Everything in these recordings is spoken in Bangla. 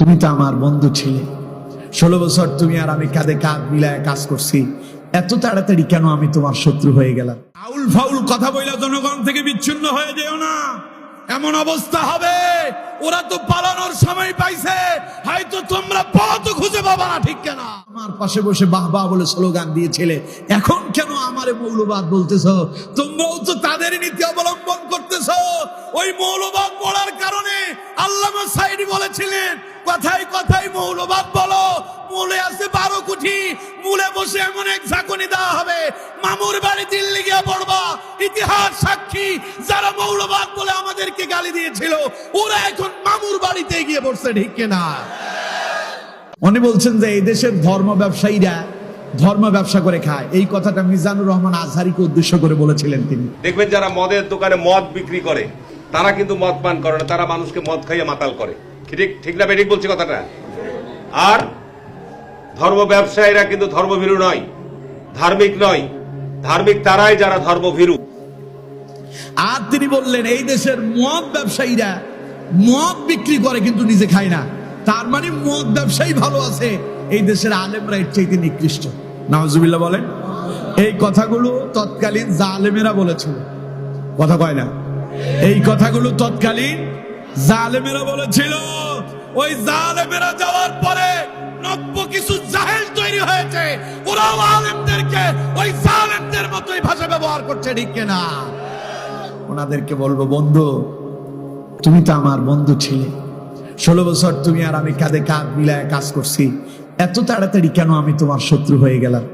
তুমি তো আমার বন্ধু ছিলে। ষোলো বছর তুমি আর আমি কাঁধে কাঁধ মিলায় কাজ করছি। এত তাড়াতাড়ি কেন আমি তোমার শত্রু হয়ে গেলাম? আউল ফাউল কথা বইলা জনগণ থেকে বিচ্ছিন্ন হয়ে যেও না। এমন অবস্থা হবে ওরা তো পালানোর সময় পাইছে। হয়তো তোমরা পথ খুঁজে পাবা না ঠিক কেনা? আমার পাশে বসে বাহ বাহ বলে স্লোগান দিয়েছিলে। এখন কেন আমারে মৌলবাদ বলতেছ? তোমরাও তো তাদের নীতি অবলম্বন করতেছ। ওই মৌলবাদ বলার কারণে আল্লামা সাইডি বলেছিলেন কথায় কথায় মৌলবাদ বলো। মূলে আছে বারো কোটি মূলে বসে এমন এক ঝাঁকুনি দেওয়া হবে। মামুর বাড়ি দিল্লি গিয়ে পড়বা। ইতিহাস সাক্ষী। যারা মৌলবাদ বলে আমাদেরকে গালি দিয়েছিল, ওরা এখন মামুর বাড়িতে গিয়ে পড়ছে, ঠিক কিনা? উনি বলছেন যে, এই দেশের ধর্ম ব্যবসায়ীরা ধর্ম ব্যবসা করে খায়। এই কথাটা মিজানুর রহমান আজহারিকে উদ্দেশ্য করে বলেছিলেন তিনি। দেখবেন যারা মদের দোকানে মদ বিক্রি করে, তারা কিন্তু মদ পান করে না, তারা মানুষকে মদ খাইয়ে মাতাল করে। ঠিক ঠিক না বেঠিক বলছি কথাটা। আর ধর্ম ব্যবসায়ীরা কিন্তু ধর্মভীরু নয়, ধার্মিক নয়, ধার্মিক তারাই যারা ধর্মভীরু। আর তিনি বললেন, এই দেশের মদ ব্যবসায়ীরা মদ বিক্রি করে কিন্তু নিজে খায় না। তার মানে মদ ব্যবসায়ী ভালো আছে, এই দেশের আলেমরা এর চাইতে নিকৃষ্ট। নওয়াজুবিল্লাহ বলেন, এই কথাগুলো তৎকালীন জালেমেরা বলেছিল। কথা কয় না। এই কথাগুলো তৎকালীন জালেমেরা বলেছিল ওই জালেমেরা যাওয়ার পরে নব্য কিছু জাহেল তৈরি হয়েছে। ওরাও আলেমদেরকে ওই জালেমদের মতোই ভাষা ব্যবহার করছে, ঠিক না? ওনাদেরকে বলব, বন্ধু, তুমি তো আমার বন্ধু ছিলে। ষোলো বছর তুমি আর আমি কাঁধে কাঁধ মিলায় কাজ করছি। এত তাড়াতাড়ি কেন আমি তোমার শত্রু হয়ে গেলাম?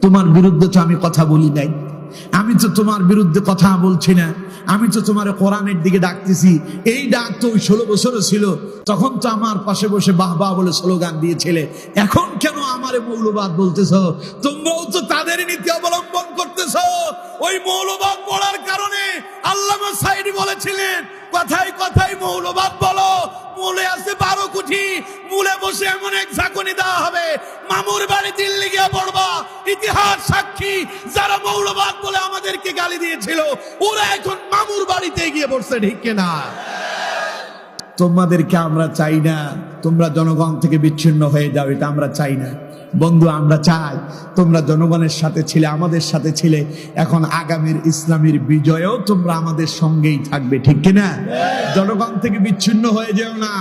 তোমার বিরুদ্ধে তো আমি কথা বলি নাই। আমি তো তোমার বিরুদ্ধে কথা বলছি না। আমি তো তোমার কোরআনের দিকে ডাকতেছি। এই ডাক তো ওই ষোলো বছরও ছিল। তখন তো আমার পাশে বসে বাহ বাহ বলে স্লোগান দিয়েছিলে। এখন কেন আমারে মৌলবাদ বলতেছ? তোমরাও তো তাদের নীতি অবলম্বন করতেছ। ওই মৌলবাদ বলার কারণে আল্লামা সাইডি বলেছিলেন, কথায় কথায় মৌলবাদ বলো। মূলে আছে বারো কোটি মূলে বসে এমন এক ঝাঁকুনি দেওয়া হবে। মামুর বাড়ি দিল্লি গিয়ে পড়বা। ইতিহাস সাক্ষী, যারা মৌলবাদ বলে আমাদেরকে গালি দিয়েছিল, ওরা এখন মামুর বাড়িতে গিয়ে পড়ছে, ঠিক কিনা? তোমাদেরকে আমরা চাই না। তোমরা জনগণ থেকে বিচ্ছিন্ন হয়ে যাও, এটা আমরা চাই না। বন্ধু, আমরা চাই তোমরা জনগণের সাথে ছিলে, আমাদের সাথে ছিলে। এখন আগামীর ইসলামের বিজয়েও তোমরা আমাদের সঙ্গেই থাকবে, ঠিক কিনা জনগণ থেকে বিচ্ছিন্ন হয়ে যেও না।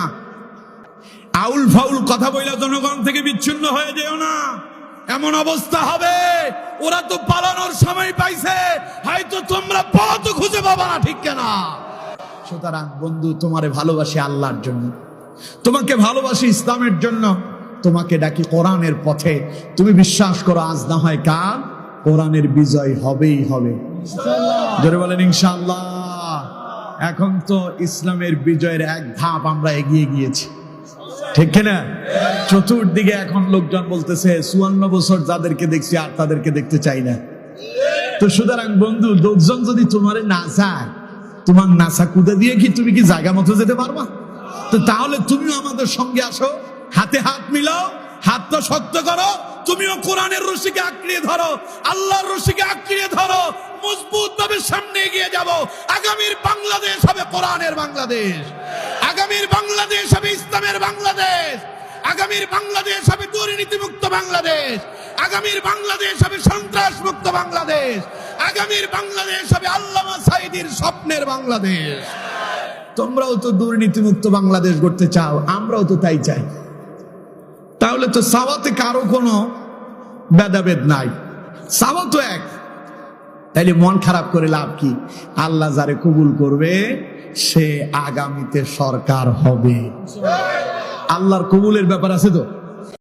আউল ফাউল কথা বইলা জনগণ থেকে বিচ্ছিন্ন হয়ে যেও না। এমন অবস্থা হবে, ওরা তো পালানোর সময় পাইছে, হয়তো তোমরা পথ খুঁজে পাবা না, ঠিক কেনা সুতরাং বন্ধু, তোমারে ভালোবাসি আল্লাহর জন্য। তোমাকে ভালোবাসি ইসলামের জন্য। তোমাকে ডাকি কোরআনের পথে। তুমি বিশ্বাস করো, আজ না হয় কাল কোরআনের বিজয় হবেই হবে। জোরে বলেন, ইনশাআল্লাহ। এখন তো ইসলামের বিজয়ের এক ধাপ আমরা এগিয়ে গিয়েছি। ঠিক কিনা? চতুর্দিকে এখন লোকজন বলতেছে, চুয়ান্ন বছর যাদেরকে দেখছি আর তাদেরকে দেখতে চাই না। তো সুতরাং বন্ধু, লোকজন যদি তোমারে না চায়, তোমার নাসা কুদে দিয়ে কি তুমি কি জায়গা মতো যেতে পারবা? তো তাহলে তুমিও আমাদের সঙ্গে আসো। হাতে হাত মিলাও, হাতটা শক্ত করো, তুমিও কোরআনের রশিকে আঁকড়িয়ে ধরো, আল্লাহর রশিকে আঁকড়িয়ে ধরো মজবুত ভাবে সামনে এগিয়ে যাব। আগামীর বাংলাদেশ হবে কোরআনের বাংলাদেশ। আগামীর বাংলাদেশ হবে ইসলামের বাংলাদেশ। আগামীর বাংলাদেশ হবে দুর্নীতিমুক্ত বাংলাদেশ। আগামীর বাংলাদেশ হবে সন্ত্রাস মুক্ত বাংলাদেশ। আগামীর বাংলাদেশ হবে আল্লামা সাইদির স্বপ্নের বাংলাদেশ। তোমরাও তো দুর্নীতিমুক্ত বাংলাদেশ গড়তে চাও, আমরাও তো তাই চাই। তাহলে তো সাওয়াতে কারও কোনো ভেদাভেদ নাই। সাওয়া তো এক। তাইলে মন খারাপ করে লাভ কি? আল্লাহ যারে কবুল করবে, সে আগামীতে সরকার হবে। আল্লাহর কবুলের ব্যাপার আছে তো?